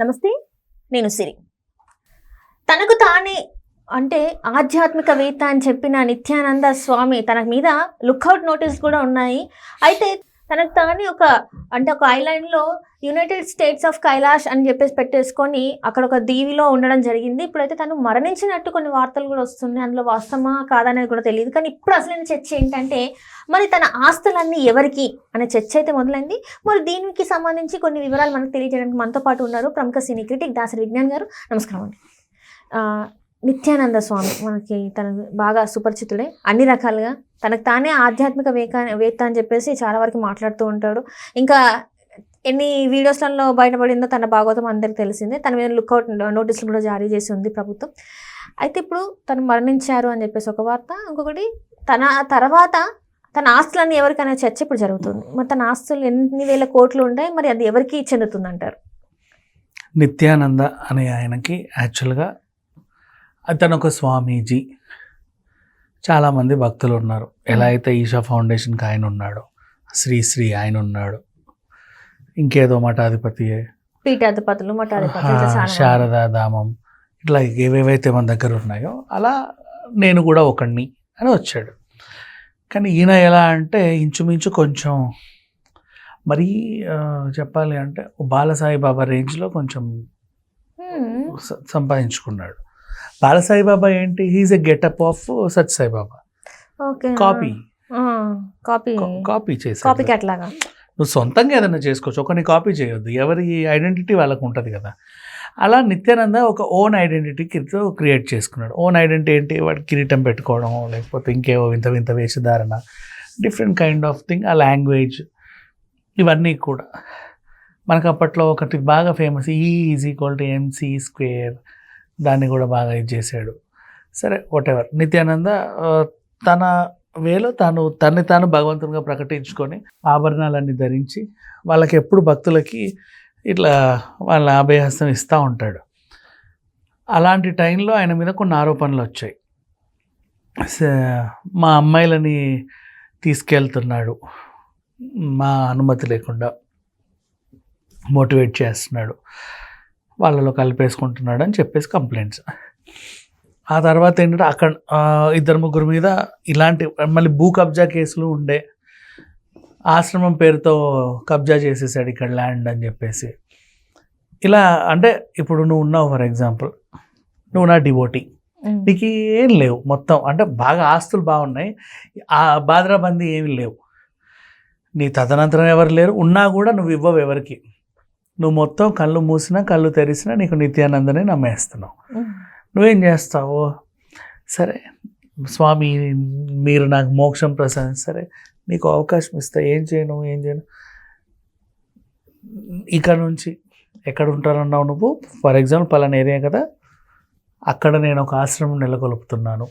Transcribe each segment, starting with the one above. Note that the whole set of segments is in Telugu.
నమస్తే నేను సిరి. తనకు తానే అంటే ఆధ్యాత్మికవేత్త అని చెప్పిన నిత్యానంద స్వామి తన మీద లుక్అవుట్ నోటీస్ కూడా ఉన్నాయి. అయితే తనకు తానే ఒక అంటే ఒక ఐలాండ్లో యునైటెడ్ స్టేట్స్ ఆఫ్ కైలాష్ అని చెప్పేసి పెట్టేసుకొని అక్కడ ఒక దీవిలో ఉండడం జరిగింది. ఇప్పుడైతే తను మరణించినట్టు కొన్ని వార్తలు కూడా వస్తున్నాయి. అందులో వాస్తవమా కాదనేది కూడా తెలియదు కానీ ఇప్పుడు అసలైన చర్చ ఏంటంటే మరి తన ఆస్తులన్నీ ఎవరికి అనే చర్చ అయితే మొదలైంది. మరి దీనికి సంబంధించి కొన్ని వివరాలు మనకు తెలియజేయడానికి మనతో పాటు ఉన్నారు ప్రముఖ సినీ క్రిటిక్ దాసరి విజ్ఞాన్ గారు. నమస్కారం అండి. నిత్యానంద స్వామి మనకి తన బాగా సుపరిచితుడే అన్ని రకాలుగా తనకు తానే ఆధ్యాత్మిక వేక వేత్త అని చెప్పేసి చాలా వరకు మాట్లాడుతూ ఉంటాడు. ఇంకా ఎన్ని వీడియోస్లలో బయటపడిందో తన భాగవతం అందరికి తెలిసిందే. తన మీద లుక్అవుట్ నోటీసులు కూడా జారీ చేసి ఉంది ప్రభుత్వం. అయితే ఇప్పుడు తను మరణించారు అని చెప్పేసి ఒక వార్త. ఇంకొకటి తన తర్వాత తన ఆస్తులన్నీ ఎవరికైనా చర్చ ఇప్పుడు జరుగుతుంది. మరి తన ఆస్తులు ఎన్ని వేల కోట్లు ఉంటాయి? మరి అది ఎవరికి చెందుతుంది అంటారు నిత్యానంద అనే ఆయనకి యాక్చువల్గా అతను ఒక స్వామీజీ చాలామంది భక్తులు ఉన్నారు. ఎలా అయితే ఈషా ఫౌండేషన్కి ఆయన ఉన్నాడు శ్రీ శ్రీ ఆయన ఉన్నాడు. ఇంకేదో మఠాధిపతి. పీఠాధిపతులు. శారదా ధామం ఇట్లా ఏవేవైతే మన దగ్గర ఉన్నాయో అలా నేను కూడా ఒకడిని అని వచ్చాడు. కానీ ఈయన ఎలా అంటే ఇంచుమించు కొంచెం మరీ చెప్పాలి అంటే బాలసాయి బాబా రేంజ్లో కొంచెం సంపాదించుకున్నాడు. బాలసాయి బాబా ఏంటి? He's a getup of Sat Sai Baba okay copy copy copy copy చేసి క్యాట్ లాగా. నువ్వు సొంతంగా ఏదైనా చేసుకోవచ్చు. ఒకరిని కాపీ చేయొద్దు. ఎవరి ఐడెంటిటీ వాళ్ళకు ఉంటుంది కదా. అలా నిత్యానంద ఒక ఓన్ ఐడెంటిటీ క్రియేట్ చేసుకున్నాడు. ఓన్ ఐడెంటిటీ ఏంటి? వాడు కిరీటం పెట్టుకోవడం లేకపోతే ఇంకేవో వింత వింత వేషధారణ డిఫరెంట్ కైండ్ ఆఫ్ థింగ్ ఆ లాంగ్వేజ్ ఇవన్నీ కూడా. మనకు అప్పట్లో ఒకటి బాగా famous E is equal to MC square దాన్ని కూడా బాగా ఇది చేశాడు. సరే వాటెవర్ నిత్యానంద తన వేలో తాను తన్ని తాను భగవంతునిగా ప్రకటించుకొని ఆభరణాలన్నీ ధరించి వాళ్ళకి ఎప్పుడు భక్తులకి ఇట్లా వాళ్ళ అభయహస్తం ఇస్తూ ఉంటాడు. అలాంటి టైంలో ఆయన మీద కొన్ని ఆరోపణలు వచ్చాయి. మా అమ్మాయిలని తీసుకెళ్తున్నాడు. మా అనుమతి లేకుండా మోటివేట్ చేస్తున్నాడు. వాళ్ళలో కలిపేసుకుంటున్నాడు అని చెప్పేసి కంప్లైంట్స్ ఆ తర్వాత ఏంటంటే అక్కడ ఇద్దరు ముగ్గురు మీద ఇలాంటి మళ్ళీ భూ కబ్జా కేసులు ఉండే ఆశ్రమం పేరుతో కబ్జా చేసేసాడు ఇక్కడ ల్యాండ్ అని చెప్పేసి. ఇలా అంటే ఇప్పుడు నువ్వు ఉన్నావు ఫర్ ఎగ్జాంపుల్ నువ్వు నా డివోటీ. నీకు ఏం లేవు మొత్తం. అంటే బాగా ఆస్తులు బాగున్నాయి. ఆ బాధరాబందీ ఏమి లేవు. నీ తదనంతరం ఎవరు లేరు. ఉన్నా కూడా నువ్వు ఇవ్వవు ఎవరికి. నువ్వు మొత్తం కళ్ళు మూసినా కళ్ళు తెరిసినా నీకు నిత్యానందని నమ్మేస్తున్నావు. నువ్వేం చేస్తావు? సరే స్వామి మీరు నాకు మోక్షం ప్రసాదం సరే నీకు అవకాశం ఇస్తా. ఏం చేయను ఏం చేయను? ఇక్కడ నుంచి ఎక్కడ ఉంటారన్నావు నువ్వు? ఫర్ ఎగ్జాంపుల్ పలానా ఏరియా కదా అక్కడ నేను ఒక ఆశ్రమం నెలకొల్పుతున్నాను.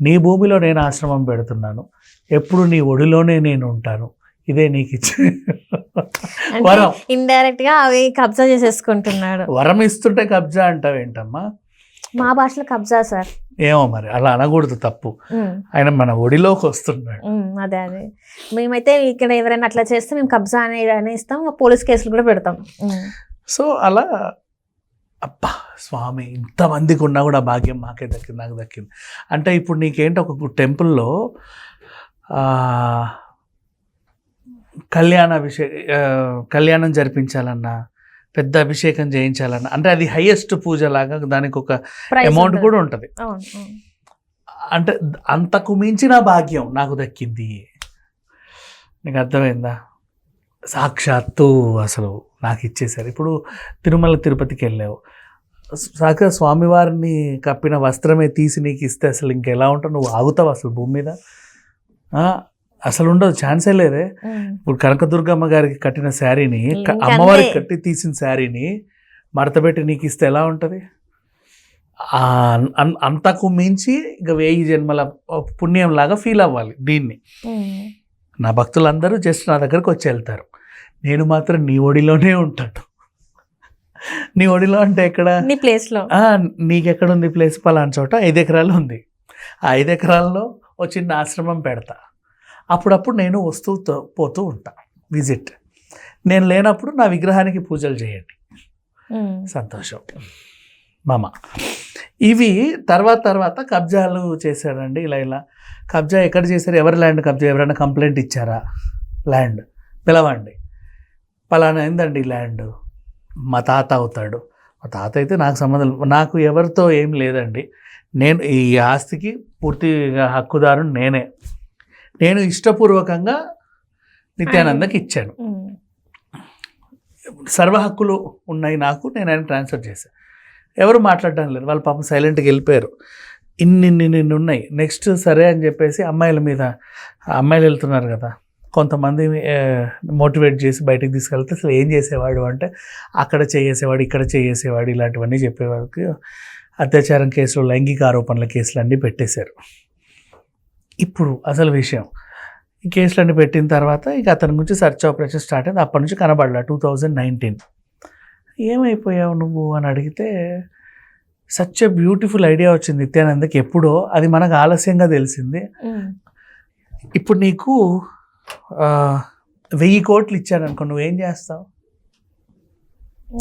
నీ భూమిలో నేను ఆశ్రమం పెడుతున్నాను. ఎప్పుడు నీ ఒడిలోనే నేను ఉంటాను. ఇదే నీకు ఇచ్చే. వరం. ఇండైరెక్ట్గా అవి కబ్జా చేసేసుకుంటున్నాడు. వరం ఇస్తుంటే కబ్జా అంటావేంటమ్మా? మా భాషలో కబ్జా సార్. ఏమో మరి అలా అనకూడదు తప్పు. ఆయన మన ఒడిలోకి వస్తున్నాడు. అదే అదే. మేమైతే ఇక్కడ ఎవరైనా అట్లా చేస్తే మేము కబ్జా అనే అనే ఇస్తాం పోలీస్ కేసులు కూడా పెడతాం. సో అలా అబ్బా స్వామి ఇంతమందికి ఉన్నా కూడా భాగ్యం మాకే దక్కింది నాకు దక్కింది. అంటే ఇప్పుడు నీకేంటి ఒక టెంపుల్లో కళ్యాణ అభిషేక ఆ, కళ్యాణం జరిపించాలన్నా పెద్ద అభిషేకం చేయించాలన్నా అంటే అది హైయెస్ట్ పూజ లాగా దానికి ఒక అమౌంట్. కూడా ఉంటుంది. అంటే అంతకు మించిన భాగ్యం నాకు దక్కింది. నీకు అర్థమైందా? సాక్షాత్తు అసలు నాకు ఇచ్చేశారు. ఇప్పుడు తిరుమల తిరుపతికి వెళ్ళావు. సాక్షా స్వామివారిని కప్పిన వస్త్రమే తీసి నీకు ఇస్తే అసలు ఇంకెలా ఉంటావు? నువ్వు ఆగుతావు అసలు భూమి మీద? అసలు ఉండదు ఛాన్సే లేదే. ఇప్పుడు కనకదుర్గమ్మ గారికి కట్టిన శారీని అమ్మవారికి. కట్టి తీసిన శారీని మడతపెట్టి నీకు ఇస్తే ఎలా ఉంటుంది? అంతకు మించి ఇక వెయ్యి జన్మల పుణ్యం లాగా ఫీల్ అవ్వాలి దీన్ని. నా భక్తులందరూ జస్ట్ నా దగ్గరకు వచ్చి వెళ్తారు. నేను మాత్రం నీ ఒడిలోనే ఉంటాను. నీ ఒడిలో అంటే ఎక్కడ? నీ ప్లేస్లో ఆ, నీకెక్కడ ఉంది ప్లేస్? పలానా చోట ఐదు ఎకరాలు ఉంది. ఆ ఐదు ఎకరాల్లో ఒక చిన్న ఆశ్రమం పెడతా. అప్పుడప్పుడు నేను వస్తూ పోతూ ఉంటా విజిట్. నేను లేనప్పుడు నా విగ్రహానికి పూజలు చేయండి. సంతోషం. మామ. ఇవి తర్వాత తర్వాత కబ్జాలు చేశారండి ఇలా ఇలా. కబ్జా ఎక్కడ చేశారు? ఎవరి ల్యాండ్ కబ్జా? ఎవరైనా కంప్లైంట్ ఇచ్చారా? ల్యాండ్. పిలవండి. పలానా ఏందండి ల్యాండ్? మా తాత అవుతాడు. మా తాత అయితే నాకు సంబంధం నాకు ఎవరితో ఏం లేదండి. నేను ఈ ఆస్తికి పూర్తిగా హక్కుదారు నేనే. నేను ఇష్టపూర్వకంగా నిత్యానందకి ఇచ్చాను. సర్వ హక్కులు ఉన్నాయి నాకు నేను ఆయన ట్రాన్స్ఫర్ చేశాను ఎవరు మాట్లాడడం లేదు. వాళ్ళు పాపం సైలెంట్గా వెళ్ళిపోయారు. ఇన్ని ఇన్ని ఇన్ని ఉన్నాయి. నెక్స్ట్ సరే అని చెప్పేసి అమ్మాయిల మీద అమ్మాయిలు వెళ్తున్నారు కదా. కొంతమంది మోటివేట్ చేసి బయటికి తీసుకెళ్తే అసలు ఏం చేసేవాడు అంటే అక్కడ చేసేవాడు ఇక్కడ చేసేవాడు ఇలాంటివన్నీ చెప్పేవారికి అత్యాచారం కేసులు లైంగిక ఆరోపణల కేసులు అన్నీ పెట్టేశారు. ఇప్పుడు అసలు విషయం. ఈ కేసులన్నీ పెట్టిన తర్వాత ఇక అతని గురించి సెర్చ్ ఆపరేషన్ స్టార్ట్ అయింది. అప్పటి నుంచి కనబడలా టూ థౌజండ్ నైన్టీన్ ఏమైపోయావు నువ్వు అని అడిగితే సచ్ ఎ బ్యూటిఫుల్ ఐడియా వచ్చింది నిత్యానందకి ఎప్పుడో. అది మనకు ఆలస్యంగా తెలిసింది. ఇప్పుడు నీకు వెయ్యి కోట్లు ఇచ్చాను అనుకో నువ్వేం చేస్తావు?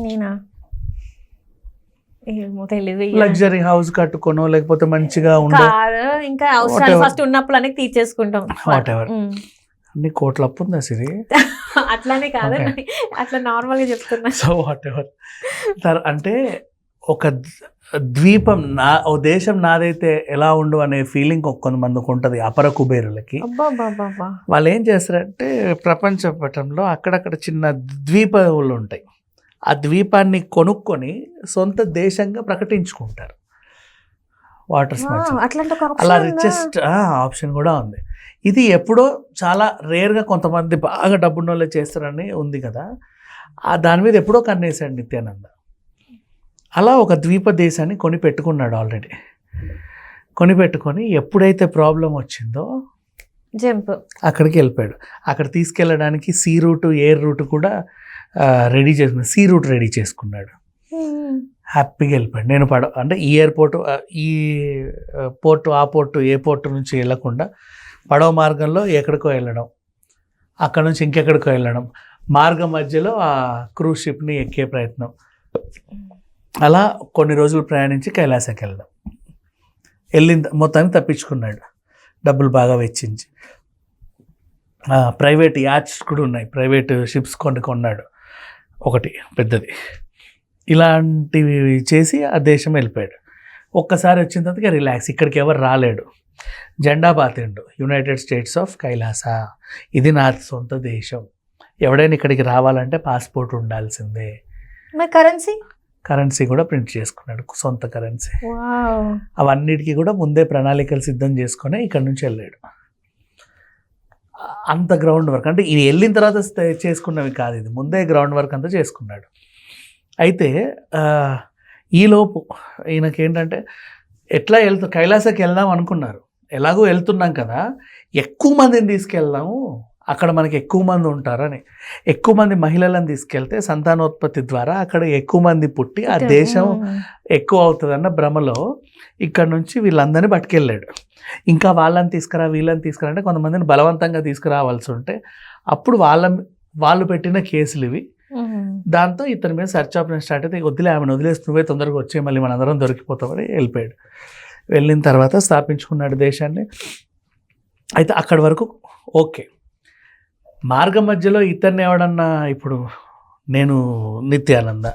నేనా? ఏమో తెలియదు లగ్జరీ హౌస్ కట్టుకోనో లేకపోతే మంచిగా ఉండే ఇంకా అవసరాలు. ఫస్ట్ ఉన్నప్పుడు అన్ని తీర్చేసుకుంటాం Whatever. ఉమ్. అన్ని కోట్ల అప్పు ఉందా సిరి అట్లానే కాదు Okay. అట్లా నార్మల్గా చెప్తున్నా సో వాట్ ఎవర్ అంటే ఒక ద్వీపం నా ఓ దేశం నాదైతే ఎలా ఉండు అనే ఫీలింగ్ కొంతమందికి ఉంటుంది అపర కుబేరులకి వాళ్ళు ఏం చేస్తారంటే ప్రపంచ పటంలో అక్కడక్కడ చిన్న ద్వీపాలు ఉంటాయి ఆ ద్వీపాన్ని కొనుక్కొని సొంత దేశంగా ప్రకటించుకుంటారు. ఒక అలా? రిచెస్ట్ ఆప్షన్ కూడా ఉంది. ఇది ఎప్పుడో చాలా రేర్గా కొంతమంది బాగా డబ్బున్న వాళ్ళు చేస్తారని ఉంది కదా. ఆ దాని మీద ఎప్పుడో కన్నేశాడు నిత్యానంద. అలా ఒక ద్వీప దేశాన్ని కొని పెట్టుకున్నాడు ఆల్రెడీ కొని పెట్టుకొని ఎప్పుడైతే ప్రాబ్లం వచ్చిందో జంప్. అక్కడికి వెళ్ళిపోయాడు. అక్కడ తీసుకెళ్ళడానికి సీ రూట్ ఎయిర్ రూట్ కూడా రెడీ చేసుకున్నాడు సీ రూట్ రెడీ చేసుకున్నాడు. హ్యాపీగా వెళ్ళిపోయాడు. నేను పడ అంటే ఈ ఎయిర్పోర్ట్ ఈ పోర్టు ఆ పోర్టు ఏ పోర్టు నుంచి వెళ్ళకుండా పడవ మార్గంలో ఎక్కడికో వెళ్ళడం అక్కడ నుంచి ఇంకెక్కడికో వెళ్ళడం మార్గం మధ్యలో ఆ క్రూజ్ షిప్ని ఎక్కే ప్రయత్నం. అలా కొన్ని రోజులు ప్రయాణించి కైలాసకి వెళ్ళడం. వెళ్ళిన మొత్తానికి తప్పించుకున్నాడు. డబ్బులు బాగా వెచ్చించి. ప్రైవేట్ యాచ్స్ కూడా ఉన్నాయి. ప్రైవేట్ షిప్స్ కొన్ని కొన్నాడు. ఒకటి పెద్దది. ఇలాంటివి చేసి ఆ దేశం వెళ్ళిపోయాడు. ఒక్కసారి వచ్చిన తర్వాత రిలాక్స్ ఇక్కడికి ఎవరు రాలేడు. జెండా పాతిండు యునైటెడ్ స్టేట్స్ ఆఫ్ కైలాస. ఇది నా సొంత దేశం. ఎవడైనా ఇక్కడికి రావాలంటే పాస్పోర్ట్ ఉండాల్సిందే. కరెన్సీ కరెన్సీ కూడా ప్రింట్ చేసుకున్నాడు సొంత కరెన్సీ. అవన్నిటికీ కూడా ముందే ప్రణాళికలు సిద్ధం చేసుకొని ఇక్కడ నుంచి వెళ్ళాడు. అంత గ్రౌండ్ వర్క్. అంటే ఇది వెళ్ళిన తర్వాత చేసుకున్నవి కాదు ఇది. ముందే గ్రౌండ్ వర్క్ అంతా చేసుకున్నాడు. అయితే ఈలోపు ఈయనకి ఏంటంటే ఎట్లా వెళ్తూ కైలాసకి వెళ్దాం అనుకున్నారు. ఎలాగో వెళ్తున్నాం కదా. ఎక్కువ మందిని తీసుకెళ్దాము. అక్కడ మనకి ఎక్కువ మంది ఉంటారని. ఎక్కువ మంది మహిళలను తీసుకెళ్తే సంతానోత్పత్తి ద్వారా అక్కడ ఎక్కువ మంది పుట్టి ఆ దేశం ఎక్కువ అవుతుందన్న భ్రమలో ఇక్కడ నుంచి వీళ్ళందరినీ పట్టుకెళ్ళాడు. ఇంకా వాళ్ళని తీసుకురా వీళ్ళని తీసుకురా అంటే కొంతమందిని బలవంతంగా తీసుకురావాల్సి ఉంటే అప్పుడు వాళ్ళ వాళ్ళు పెట్టిన కేసులు ఇవి. దాంతో ఇతని మీద సెర్చ్ ఆపరేషన్ స్టార్ట్ అయితే వదిలే ఆమెను వదిలేసి నువ్వే తొందరగా వచ్చే మళ్ళీ మనందరం దొరికిపోతామని వెళ్ళిపోయాడు. వెళ్ళిన తర్వాత స్థాపించుకున్నాడు దేశాన్ని. అయితే అక్కడి వరకు ఓకే. మార్గం మధ్యలో ఇతన్ని ఎవడన్నా ఇప్పుడు నేను నిత్యానంద.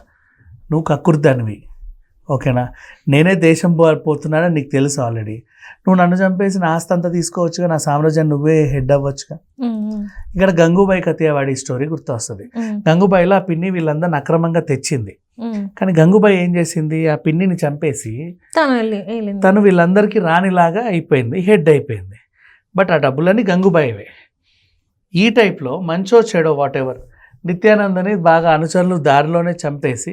నువ్వు కక్కుర్దానివి. ఓకేనా? నేనే దేశం పోతున్నానని నీకు తెలుసు ఆల్రెడీ నువ్వు నన్ను చంపేసి నా ఆస్తి అంతా తీసుకోవచ్చుగా నా సామ్రాజ్యాన్ని నువ్వే హెడ్ అవ్వచ్చుగా? ఇక్కడ గంగూబాయి కతియావాడి స్టోరీ గుర్తొస్తుంది. గంగూబాయిలో ఆ పిన్ని వీళ్ళందరిని అక్రమంగా తెచ్చింది. కానీ గంగూబాయి ఏం చేసింది? ఆ పిన్నిని చంపేసి తను వీళ్ళందరికీ రానిలాగా అయిపోయింది హెడ్ అయిపోయింది. బట్ ఆ డబ్బులన్నీ గంగుబాయివే. ఈ టైప్లో మంచో చెడో వాట్ ఎవర్ నిత్యానందని బాగా అనుచరులు దారిలోనే చంపేసి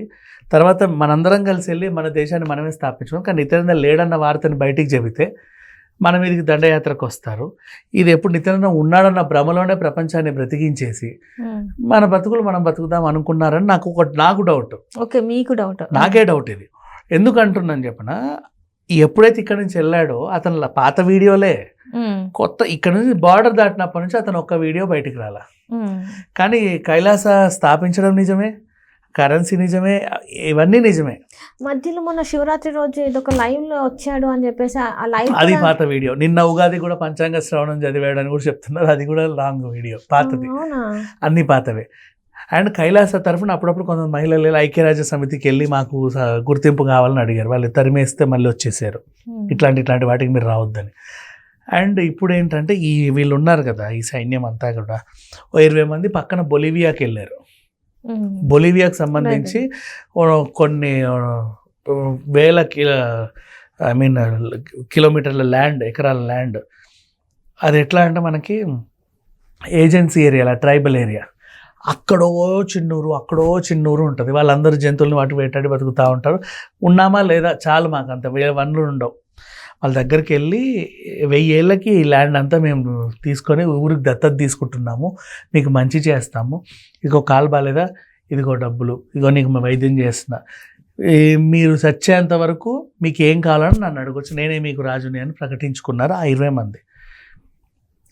తర్వాత మనందరం కలిసి వెళ్ళి మన దేశాన్ని మనమే స్థాపించుకోం కానీ నిత్యానంద లేడన్న వార్తని బయటికి చెబితే మన మీదకి దండయాత్రకు వస్తారు. ఇది ఎప్పుడు నిత్యానంద ఉన్నాడన్న భ్రమలోనే ప్రపంచాన్ని బ్రతికించేసి ఉమ్. మన బతుకులు మనం బతుకుదాం అనుకున్నారని నాకు ఒక నాకు డౌట్ ఓకే మీకు డౌట్ నాకే డౌట్ ఇది. ఎందుకు అంటున్నాను చెప్పన? ఎప్పుడైతే ఇక్కడ నుంచి వెళ్ళాడో అతను పాత వీడియోలే. కొత్త ఇక్కడ నుంచి బార్డర్ దాటినప్పటి నుంచి అతను ఒక్క వీడియో బయటికి రాల. కానీ కైలాస స్థాపించడం నిజమే కరెన్సీ నిజమే ఇవన్నీ నిజమే. మధ్యలో మొన్న శివరాత్రి రోజు ఏదో ఒక లైవ్లో వచ్చాడు అని చెప్పేసి ఆ- లైవ్ అది పాత వీడియో. నిన్న ఉగాది కూడా పంచాంగ శ్రవణం చదివాడు అని కూడా చెప్తున్నారు. అది కూడా లాంగ్ వీడియో పాతది. అన్ని పాతవే. అండ్ కైలాస తరఫున అప్పుడప్పుడు కొంత మహిళలు ఐక్యరాజ్య సమితికి వెళ్ళి మాకు గుర్తింపు కావాలని అడిగారు. వాళ్ళు తరిమేస్తే మళ్ళీ వచ్చేసారు. ఇట్లాంటి ఇట్లాంటి వాటికి మీరు రావద్దని. అండ్ ఇప్పుడు ఏంటంటే ఈ వీళ్ళు ఉన్నారు కదా ఈ సైన్యం అంతా కూడా. ఓ ఇరవై మంది పక్కన బొలివియాకి వెళ్ళారు. బొలివియాకి సంబంధించి కొన్ని వేల కిలో ఐ మీన్ కిలోమీటర్ల ల్యాండ్ ఎకరాల ల్యాండ్. అది ఎట్లా అంటే మనకి ఏజెన్సీ ఏరియా ట్రైబల్ ఏరియా. అక్కడో చిన్నూరు అక్కడో చిన్నూరు ఉంటుంది. వాళ్ళందరూ జంతువులను వాటి వేటాడి బతుకుతూ ఉంటారు. ఉన్నామా లేదా చాలు మాకు అంత వేరే వనరులు ఉండవు. వాళ్ళ దగ్గరికి వెళ్ళి వెయ్యి ఏళ్ళకి ఈ ల్యాండ్ అంతా మేము తీసుకొని ఊరికి దత్తత తీసుకుంటున్నాము. మీకు మంచి చేస్తాము. ఇదిగో కాలు బాలేదా? ఇదిగో డబ్బులు. ఇదిగో నీకు మేము వైద్యం చేస్తున్నా. మీరు చచ్చేంత వరకు మీకు ఏం కావాలని నన్ను అడగొచ్చు. నేనే మీకు రాజుని అని ప్రకటించుకున్నారు? ఆ ఇరవై మంది.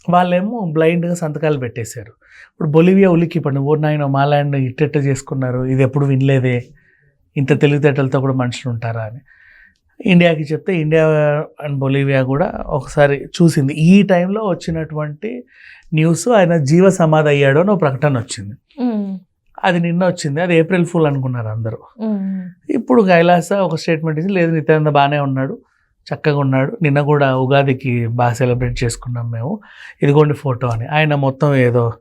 వాళ్ళేమో బ్లైండ్గా సంతకాలు పెట్టేశారు. ఇప్పుడు బొలివియా ఉలికి ఇప్పుడు ఓ నాయన మా ల్యాండ్ ఇట్టెట్ట చేసుకున్నారు. ఇది ఎప్పుడు వినలేదే. ఇంత తెలివితేటలతో కూడా మనుషులు ఉంటారా? అని. ఇండియాకి చెప్తే ఇండియా అండ్ బొలివియా కూడా ఒకసారి చూసింది. ఈ టైంలో వచ్చినటువంటి న్యూస్ ఆయన జీవ సమాధి అయ్యాడు అని ఒక ప్రకటన వచ్చింది. అది నిన్న వచ్చింది. అది ఏప్రిల్ ఫుల్ అనుకున్నారు అందరూ. ఇప్పుడు కైలాస ఒక స్టేట్మెంట్ ఇచ్చి లేదు నిత్యానంద బాగానే ఉన్నాడు. చక్కగా ఉన్నాడు. నిన్న కూడా ఉగాదికి బాగా సెలబ్రేట్ చేసుకున్నాం మేము. ఇదిగోండి ఫోటో అని. ఆయన మొత్తం ఏదో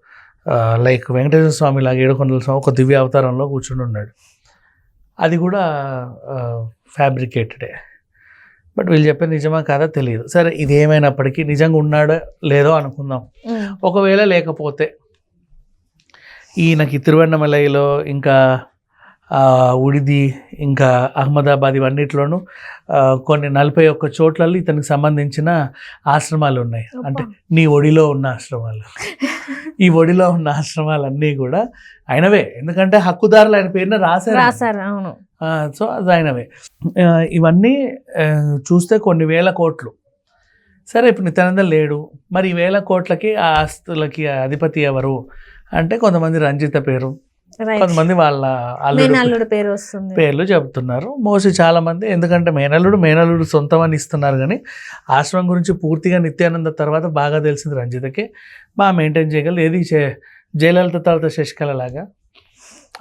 లైక్ వెంకటేశ్వర స్వామి లాగా ఏడుకొండల స్వామి ఒక దివ్య అవతారంలో కూర్చుని ఉన్నాడు. అది కూడా ఫ్యాబ్రికేటెడే బట్ వీళ్ళు చెప్పే నిజమా కాదా తెలియదు. సరే ఇది ఏమైనప్పటికీ నిజంగా ఉన్నాడో లేదో అనుకుందాం. ఒకవేళ లేకపోతే ఈయనకి తిరువన్నమలైలో ఇంకా ఉడిది ఇంకా అహ్మదాబాద్ ఇవన్నిట్లోనూ కొన్ని నలభై ఒక్క చోట్లలో ఇతనికి సంబంధించిన ఆశ్రమాలు ఉన్నాయి. అంటే నీ ఒడిలో ఉన్న ఆశ్రమాలు. ఈ ఒడిలో ఉన్న ఆశ్రమాలన్నీ కూడా ఆయనవే. ఎందుకంటే హక్కుదారులు ఆయన పేరున రాశారు. రాశారు అవును. సో అది ఆయనవే. ఇవన్నీ చూస్తే కొన్ని వేల కోట్లు. సరే ఇప్పుడు నిత్యానంద లేడు. మరి ఈ వేల కోట్లకి ఆ ఆస్తులకి అధిపతి ఎవరు? అంటే కొంతమంది రంజిత పేరు. కొంతమంది వాళ్ళ అల్లుడు పేరు వస్తుంది. పేర్లు చెబుతున్నారు మోసి చాలా మంది ఎందుకంటే మేనల్లుడు మేనల్లుడు సొంతం అని ఇస్తున్నారు కానీ ఆశ్రమం గురించి పూర్తిగా నిత్యానంద తర్వాత బాగా తెలిసింది రంజితకి. బాగా మెయింటైన్ చేయగలదు. ఏది చే- జయలలిత తర్వాత శశికళ లాగా.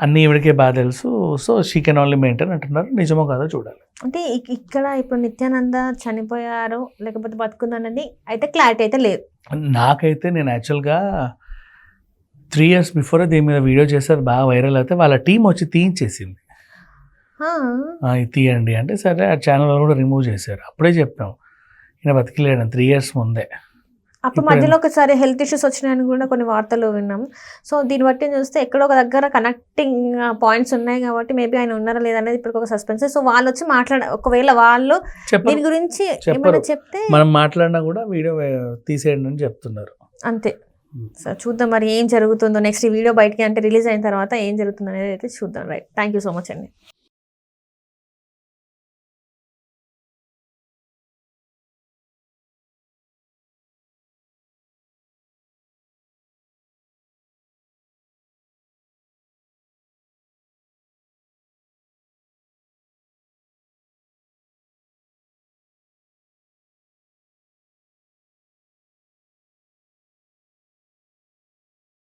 అన్నీ ఈవిడికే బాగా తెలుసు. So she can only maintain అంటున్నారు. నిజమో కాదో చూడాలి. అంటే ఇక్- ఇక్కడ ఇప్పుడు నిత్యానంద చనిపోయారు లేకపోతే బతుకుందన్నది అయితే క్లారిటీ అయితే లేదు. నాకైతే నేను యాక్చువల్గా త్రీ ఇయర్స్ బిఫోర్ దీని మీద వీడియో చేశారు బాగా వైరల్ అయితే వాళ్ళ టీం వచ్చి తీయించేసింది. తీయండి అంటే సరే ఆ ఛానల్ కూడా రిమూవ్ చేశారు. అప్పుడే చెప్పాం. ఈయన బతికిలేడు త్రీ ఇయర్స్ ముందే. అప్పుడు మధ్యలో ఒకసారి హెల్త్ ఇష్యూస్ వచ్చినాయని కూడా కొన్ని వార్తలు విన్నాం. సో దీన్ని బట్టి చూస్తే ఎక్కడో ఒక దగ్గర కనెక్టింగ్ పాయింట్స్ ఉన్నాయి కాబట్టి మేబీ ఆయన ఉన్నారా లేదనేది ఇప్పుడు ఒక సస్పెన్స్ సో వాళ్ళు వచ్చి మాట్లాడ ఒకవేళ వాళ్ళు దీని గురించి. ఏమైనా చెప్తే మనం మాట్లాడినా కూడా వీడియో తీసేయండి అని చెప్తున్నారు. అంతే. సో చూద్దాం మరి ఏం జరుగుతుందో. నెక్స్ట్ ఈ వీడియో బయటికి అంటే రిలీజ్ అయిన తర్వాత ఏం జరుగుతుందో అనేది అయితే చూద్దాం. Right. Thank you so much అండి.